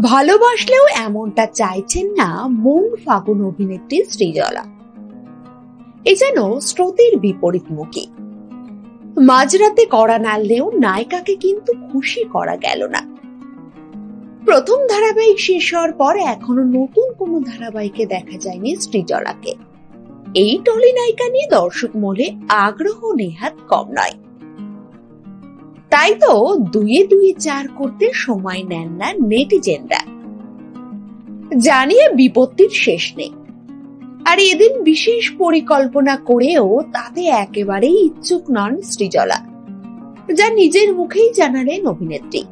ভালোবাসলেও এমনটা চাইছেন না মন ফাগুন অভিনেত্রী শ্রীজলা। এ যেন স্রোতের বিপরীতমুখী। মাঝরাতে করা নাড়লেও নায়িকাকে কিন্তু খুশি করা গেল না। প্রথম ধারাবাহিক শেষ হওয়ার পর এখনও নতুন কোনো ধারাবাহিকে দেখা যায়নি শ্রীজলাকে। এই টলি নায়িকা নিয়ে দর্শক মহলে আগ্রহ নেহাত কম নয়। তাই তো দুয়ে দুয়ে চার করতে সময় নেন না নেটিজেনরা। জানিয়ে বিপত্তির শেষ নেই। আর এদিন বিশেষ পরিকল্পনা করেও তাতে একেবারেই ইচ্ছুক নন শ্রীজলা যা নিজের মুখেই জানালেন অভিনেত্রী।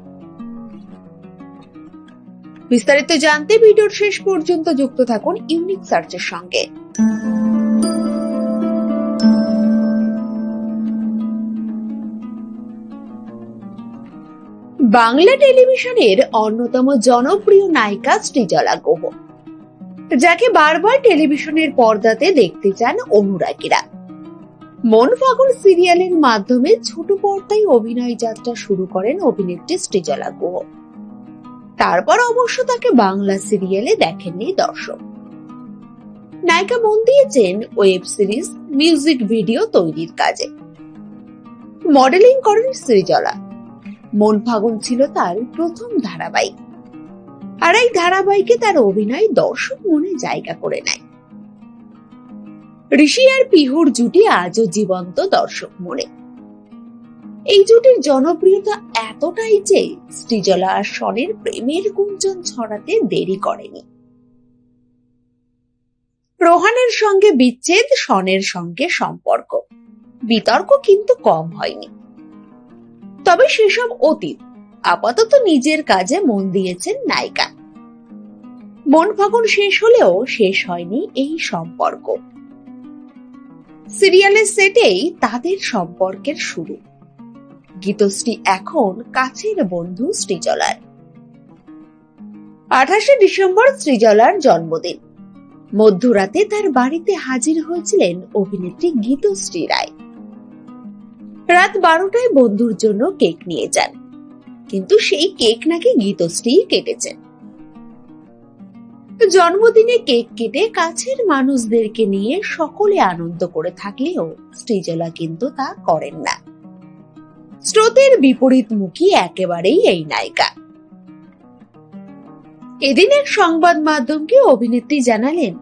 বিস্তারিত জানতে ভিডিওর শেষ পর্যন্ত যুক্ত থাকুন ইউনিক সার্চের সঙ্গে। বাংলা টেলিভিশনের অন্যতম জনপ্রিয় নায়িকা সৃজলা গুহ, যাকে বারবার টেলিভিশনের পর্দাতে দেখতে চান অনুরাগীরা। মন ফাগুন সিরিয়ালের মাধ্যমে ছোট পর্দায় অভিনয় যাত্রা শুরু করেন অভিনেত্রী সৃজলা গুহ। তারপর অবশ্য তাকে বাংলা সিরিয়ালে দেখেননি দর্শক। নায়িকা মন দিয়েছেন ওয়েব সিরিজ, মিউজিক ভিডিও তৈরির কাজে। মডেলিং করেন সৃজলা মন ফাগুন ছিল তার প্রথম ধারাবাহিক। আর এই ধারাবাহিকে তার অভিনয় দর্শক মনে জায়গা করে নেয়। ঋষি আর পিহুর জুটি আজও জীবন্ত দর্শক মনে। এই জুটির জনপ্রিয়তা এতটাই যে শ্রীজলা আর শনের প্রেমের গুঞ্জন ছড়াতে দেরি করেনি। রোহানের সঙ্গে বিচ্ছেদ শনের সঙ্গে সম্পর্ক। বিতর্ক কিন্তু কম হয়নি। তবে সেসব অতীত, আপাতত নিজের কাজে মন দিয়েছেন নায়িকা। মন ফাগুন শেষ হলেও শেষ হয়নি এই সম্পর্ক। সিরিয়ালের সেটেই তাদের সম্পর্কের শুরু। গীতশ্রী এখন কাছের বন্ধু শ্রীজলার আঠাশে ডিসেম্বর শ্রীজলার জন্মদিন। মধ্যরাতে তার বাড়িতে হাজির হয়েছিলেন অভিনেত্রী গীতশ্রী রায়। রাত বারোটায় বন্ধুর জন্য কেক নিয়ে যান। কিন্তু সেই কেক নাকি গীতশ্রী কেটেছেন। জন্মদিনে কেক কেটে কাছের মানুষদেরকে নিয়ে সকলে আনন্দ করে থাকলেও শ্রীজলা কিন্তু তা করেন না। স্রোতের বিপরীতমুখী একেবারেই এই নায়িকা। এদিন এক সংবাদ মাধ্যমকে অভিনেত্রী জানালেন,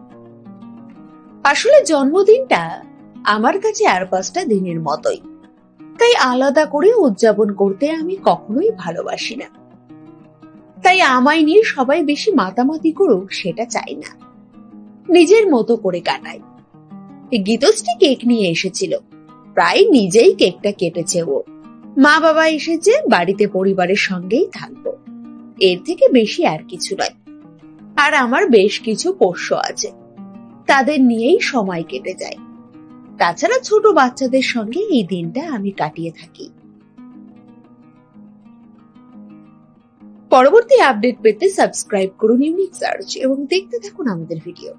আসলে জন্মদিনটা আমার কাছে আর পাঁচটা দিনের মতোই। তাই আলাদা করে উদযাপন করতে আমি কখনোই ভালোবাসি না। তাই আমায় নিয়ে সবাই বেশি মাতামাতি করুক, সেটা চাই না। নিজের মতো করে কাটাই। গীতশ্রী কেক নিয়ে এসেছিল। প্রায় নিজেই কেকটা কেটেছে ও। মা বাবা এসেছে, বাড়িতে পরিবারের সঙ্গেই থাকব। এর থেকে বেশি আর কিছু নয়। আর আমার বেশ কিছু পোষ্য আছে। তাদের নিয়েই সময় কেটে যায়। তাছাড়া ছোট বাচ্চাদের সঙ্গে এই দিনটা আমি কাটিয়ে থাকি। পরবর্তী আপডেট পেতে সাবস্ক্রাইব করুন ইউনিক সার্চ এবং দেখতে থাকুন আমাদের ভিডিও।